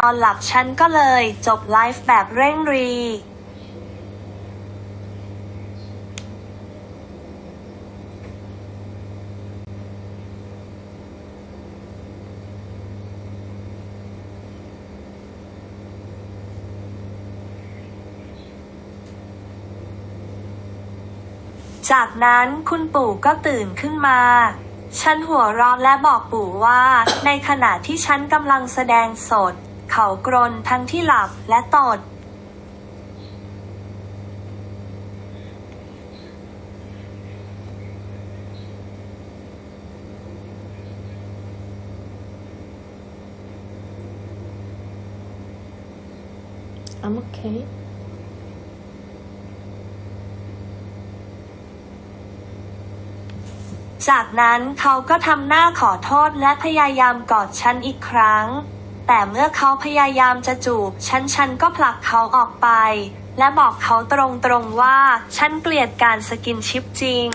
นอนหลับฉันก็เลยจบไลฟ์แบบเร่งรีจากนั้นคุณปู่ก็ตื่นขึ้นมา ฉันหัวเร้อนและบอกปู่ว่า ในขณะที่ฉันกำลังแสดงสด เขากรนทั้งที่หลับและตด I'm okay. จากนั้นเขาก็ทำหน้าขอโทษและพยายามกอดฉันอีกครั้ง แต่เมื่อเขาพยายามจะจูบ ฉันฉันก็ผลักเขาออกไป และบอกเขาตรงๆว่า ฉันเกลียดการสกินชิปจริง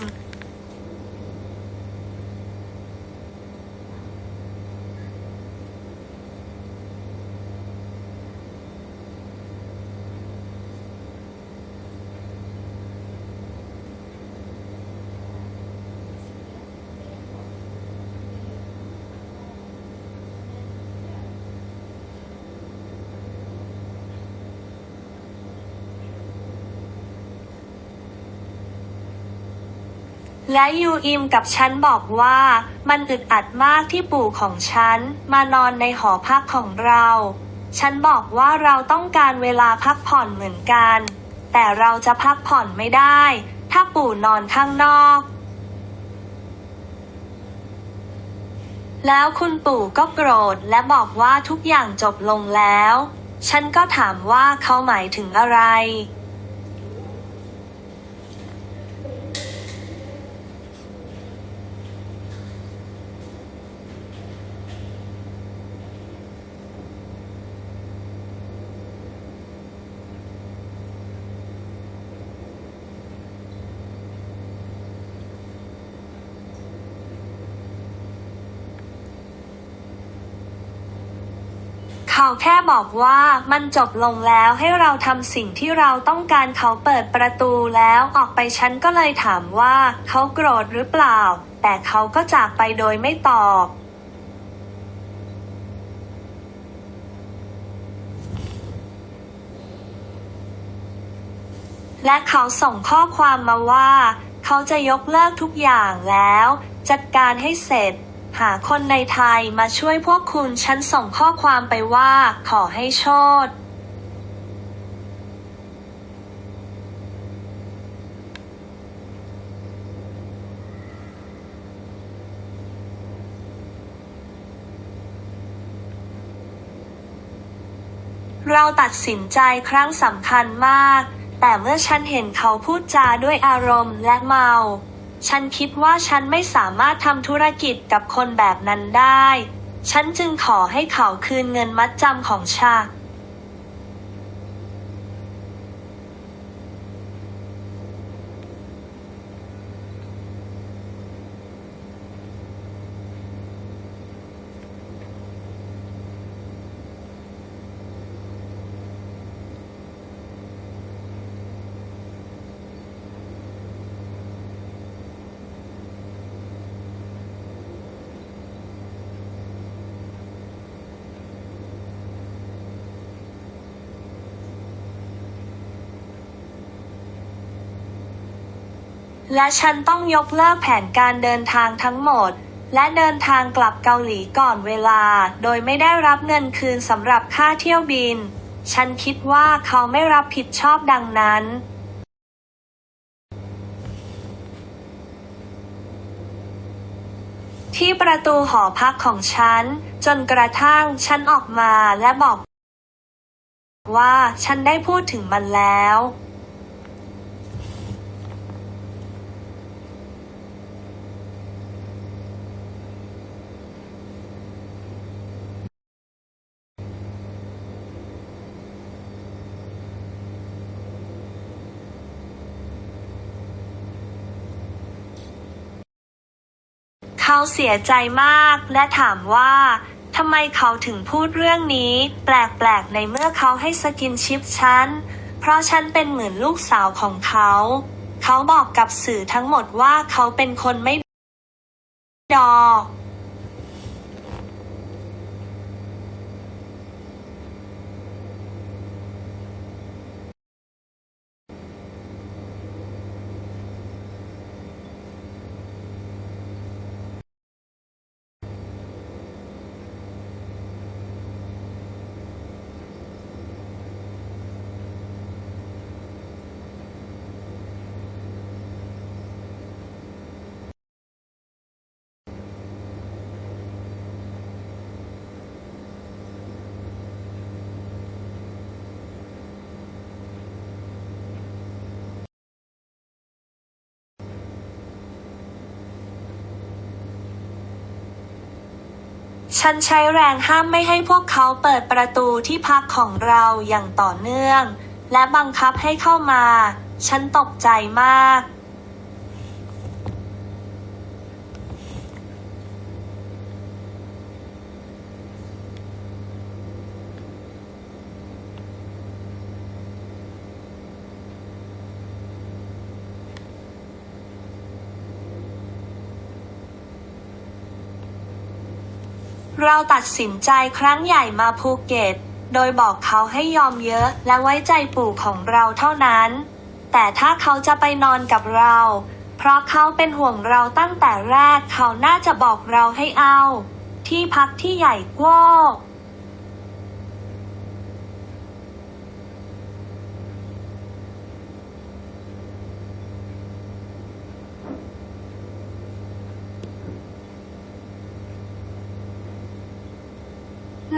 และยูอิมกับฉันบอกว่า มันอึดอัดมากที่ปู่ของฉัน มานอนในหอพักของเรา ฉันบอกว่าเราต้องการเวลาพักผ่อนเหมือนกัน แต่เราจะพักผ่อนไม่ได้ ถ้าปู่นอนข้างนอก แล้วคุณปู่ก็โกรธและบอกว่าทุกอย่างจบลงแล้ว ฉันก็ถามว่าเขาหมายถึงอะไร เขาแค่บอกว่ามันจบลงแล้วให้เราทำสิ่งที่เราต้องการเขาเปิดประตูแล้วออกไปฉันก็เลยถามว่า เขาโกรธหรือเปล่า แต่เขาก็จากไปโดยไม่ตอบและเขาส่งข้อความมาว่า เขาจะยกเลิกทุกอย่างแล้ว จัดการให้เสร็จ หาคนในไทยมาช่วยพวกคุณฉันส่งข้อความไปว่าขอให้โชดเราตัดสินใจครั้งสำคัญมาก แต่เมื่อฉันเห็นเขาพูดจาด้วยอารมณ์และเมา ฉันคิดว่าฉันไม่สามารถทำธุรกิจกับคนแบบนั้นได้ ฉันจึงขอให้เขาคืนเงินมัดจำของฉัน และฉันต้องยกเลิกแผนการเดินทางทั้งหมด และเดินทางกลับเกาหลีก่อนเวลา โดยไม่ได้รับเงินคืนสำหรับค่าเที่ยวบิน ฉันคิดว่าเขาไม่รับผิดชอบดังนั้นที่ประตูหอพักของฉัน จนกระทั่งฉันออกมาและบอกว่าฉันได้พูดถึงมันแล้ว เขาเสียใจมากและถามว่าทำไมเขาถึงพูดเรื่องนี้ แปลกๆในเมื่อเขาให้สกินชิปฉัน เพราะฉันเป็นเหมือนลูกสาวของเขา เขาบอกกับสื่อทั้งหมดว่าเขาเป็นคนไม่ดอก ฉันใช้แรงห้ามไม่ให้พวกเขาเปิดประตูที่พักของเราอย่างต่อเนื่อง และบังคับให้เข้ามา ฉันตกใจมาก เราตัดสินใจครั้งใหญ่มาภูเก็ต โดยบอกเขาให้ยอมเยอะและไว้ใจปู่ของเราเท่านั้น แต่ถ้าเขาจะไปนอนกับเรา เพราะเขาเป็นห่วงเราตั้งแต่แรกเขาน่าจะบอกเราให้เอา ที่พักที่ใหญ่กว้าง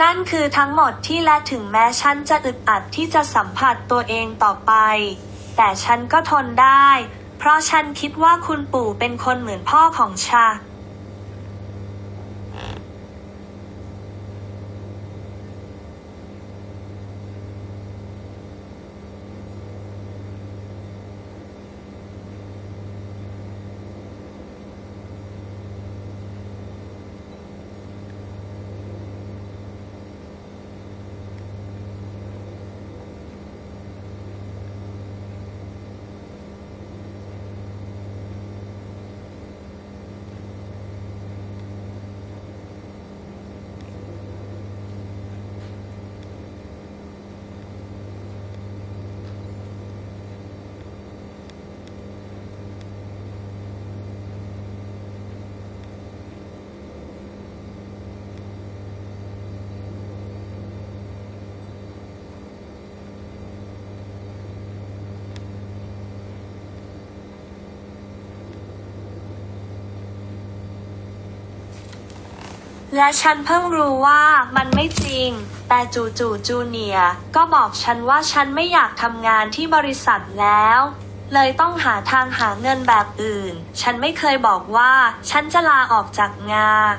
นั่นคือทั้งหมดที่และถึงแม้ฉันจะอึดอัดที่จะสัมผัสตัวเองต่อไป แต่ฉันก็ทนได้ เพราะฉันคิดว่าคุณปู่เป็นคนเหมือนพ่อของฉัน และฉันเพิ่งรู้ว่ามันไม่จริง แต่จู่ๆจูเนียก็บอกฉันว่าฉันไม่อยากทำงานที่บริษัทแล้ว เลยต้องหาทางหาเงินแบบอื่น ฉันไม่เคยบอกว่าฉันจะลาออกจากงาน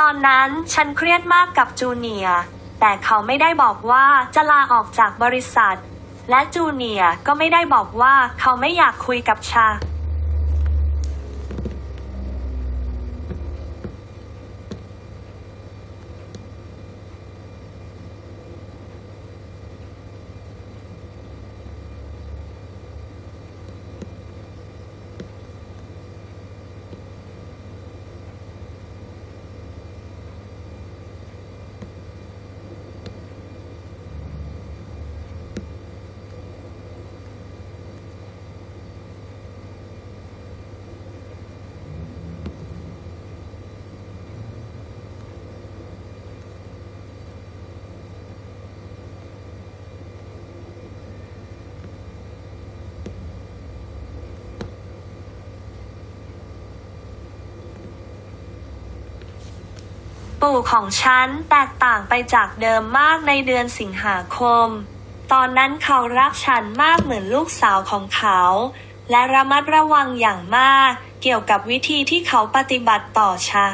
ตอนนั้นฉันเครียดมากกับจูเนียร์แต่เขาไม่ได้บอกว่าจะลาออกจากบริษัท และจูเนียร์ก็ไม่ได้บอกว่าเขาไม่อยากคุยกับชา ปู่ของฉันแตกต่างไปจากเดิมมากในเดือนสิงหาคม ตอนนั้นเขารักฉันมากเหมือนลูกสาวของเขา และระมัดระวังอย่างมากเกี่ยวกับวิธีที่เขาปฏิบัติต่อฉัน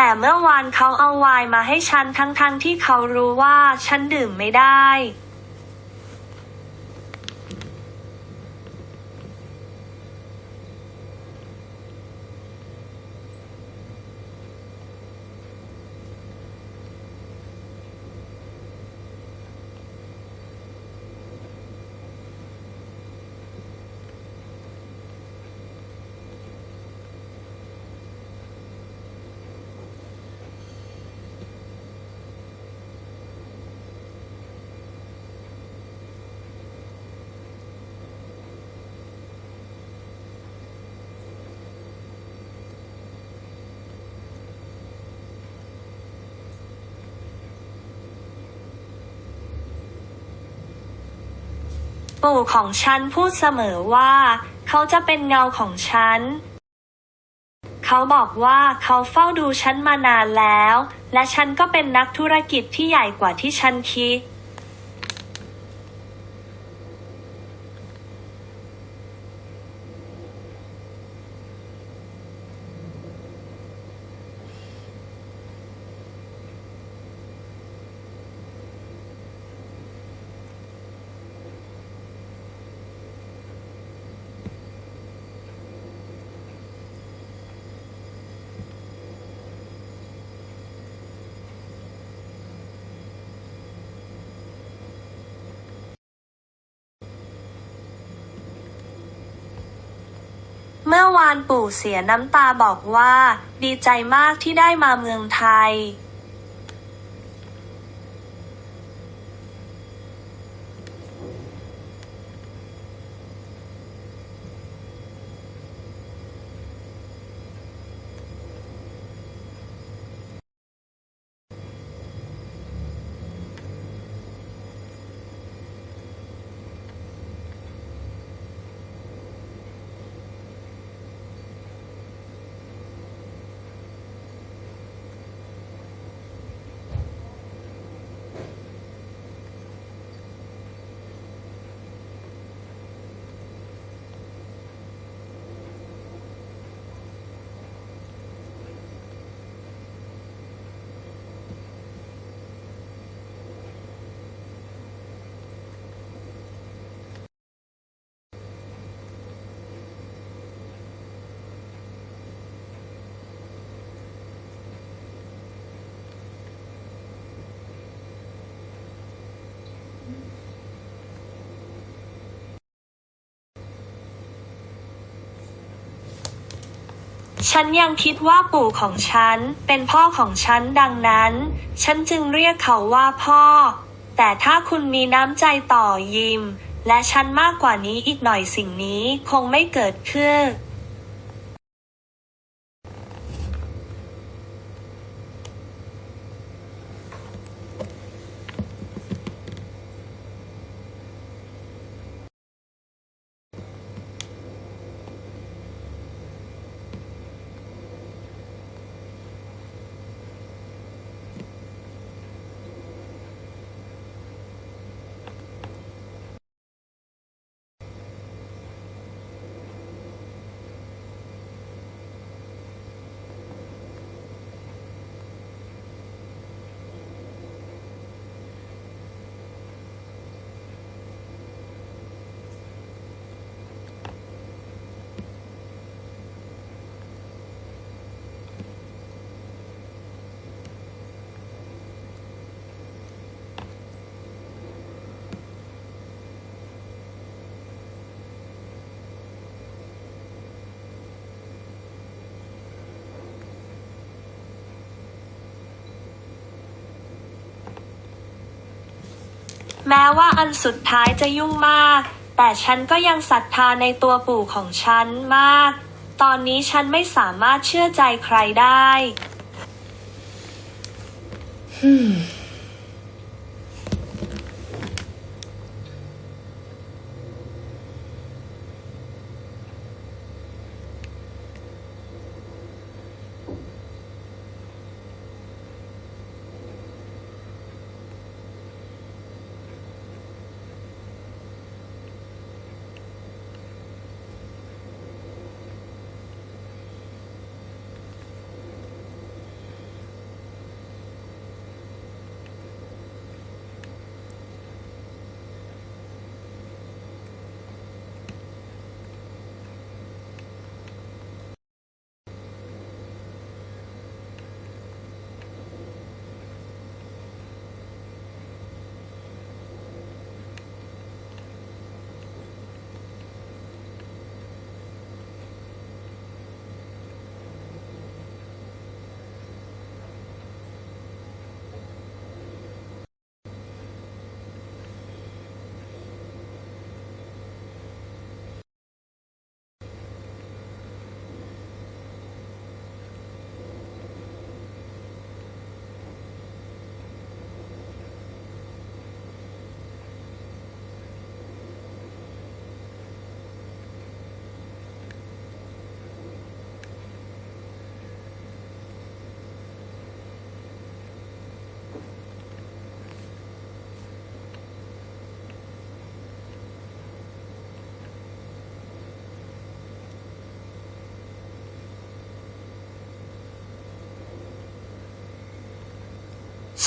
แต่เมื่อวานเขาเอาไวน์มาให้ฉันทั้งๆที่เขารู้ว่าฉันดื่มไม่ได้ ปู่ของฉันพูดเสมอว่า เขาจะเป็นเงาของฉัน เขาบอกว่าเขาเฝ้าดูฉันมานานแล้ว และฉันก็เป็นนักธุรกิจที่ใหญ่กว่าที่ฉันคิด เมื่อวานปู่เสียน้ำตาบอกว่า ดีใจมากที่ได้มาเมืองไทย ฉันยังคิดว่าปู่ของฉันเป็นพ่อของฉันดังนั้น ฉันจึงเรียกเขาว่าพ่อ แต่ถ้าคุณมีน้ำใจต่อยิม และฉันมากกว่านี้อีกหน่อยสิ่งนี้คงไม่เกิดขึ้น แม้ว่าอันสุดท้ายจะยุ่งมาก แต่ฉันก็ยังศรัทธาในตัวปู่ของฉันมาก ตอนนี้ฉันไม่สามารถเชื่อใจใครได้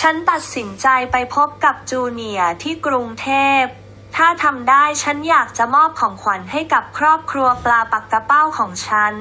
ฉันตัดสินใจไปพบกับจูเนียร์ที่กรุงเทพ ถ้าทำได้ฉันอยากจะมอบของขวัญให้กับครอบครัวปลาปักกระเป้าของฉัน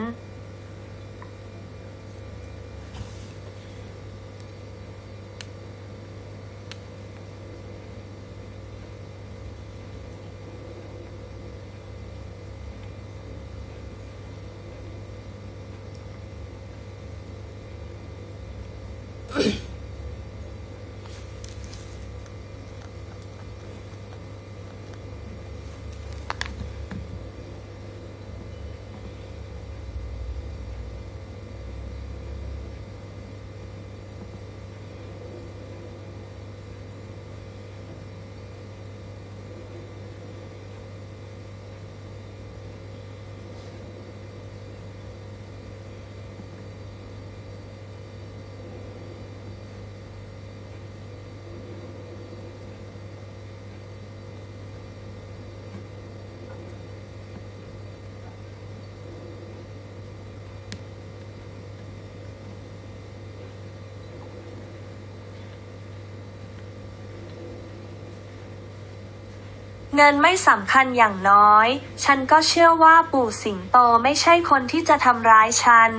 เงินไม่สำคัญอย่างน้อย ฉันก็เชื่อว่าปู่สิงโตไม่ใช่คนที่จะทำร้ายฉัน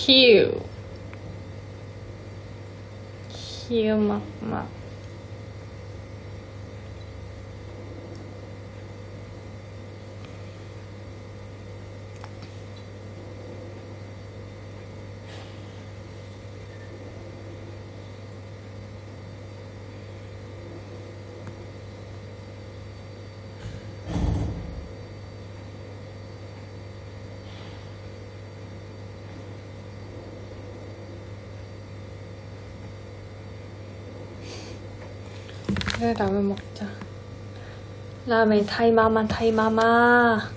หิวหิวมาก 그래 라면 먹자. 라면 타이마마 타이마마.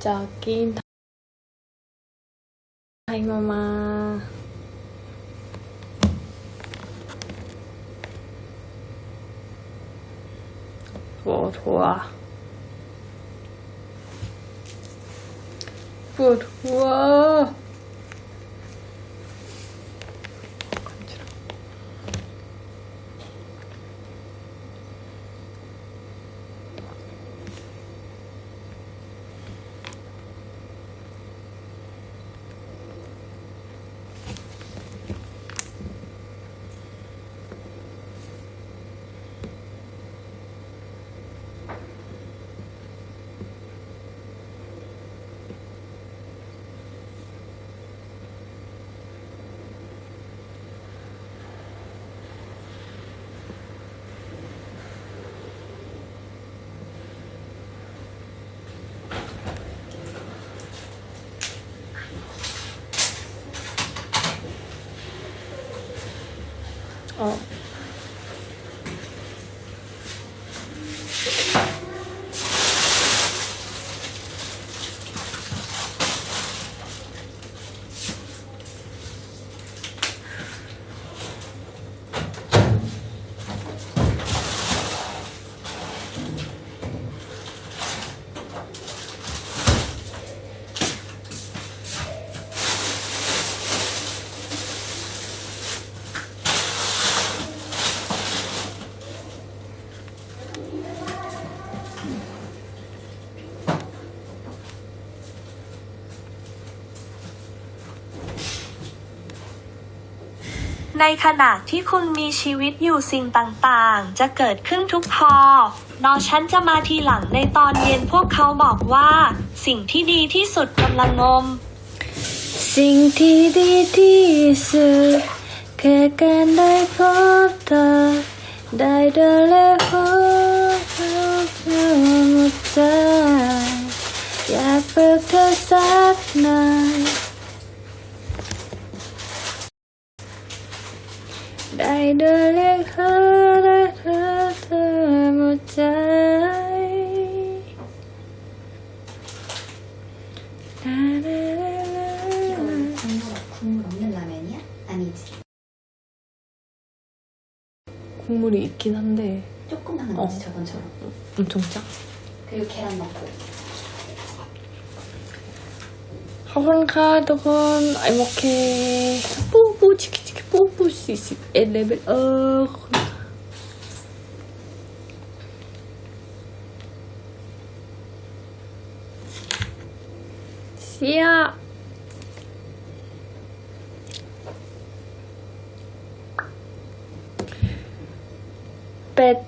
짜긴 타이마마. 뭐 좋아. 뭐 좋아. ในขณะที่คุณมีชีวิตอยู่สิ่งต่างๆ จะเกิดขึ้นทุกพอนอฉันจะมาทีหลังในตอนเย็นพวกเขาบอกว่า สิ่งที่ดีที่สุดกำลังงม สิ่งที่ดีที่สุดคือการได้พบเธอได้เดินและพบเธอหมดใจอยากฝึกเธอสักหน่อย 맞지 저번처럼. 엄청 짜? 그리고 계란 넣고. 하분카 도건 아이모케 뽀뽀 치키치키 뽀뽀 시시 에레벨 어 시야 뱃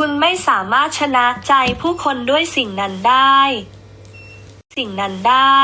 คุณไม่สามารถชนะใจผู้คนด้วยสิ่งนั้นได้ สิ่งนั้นได้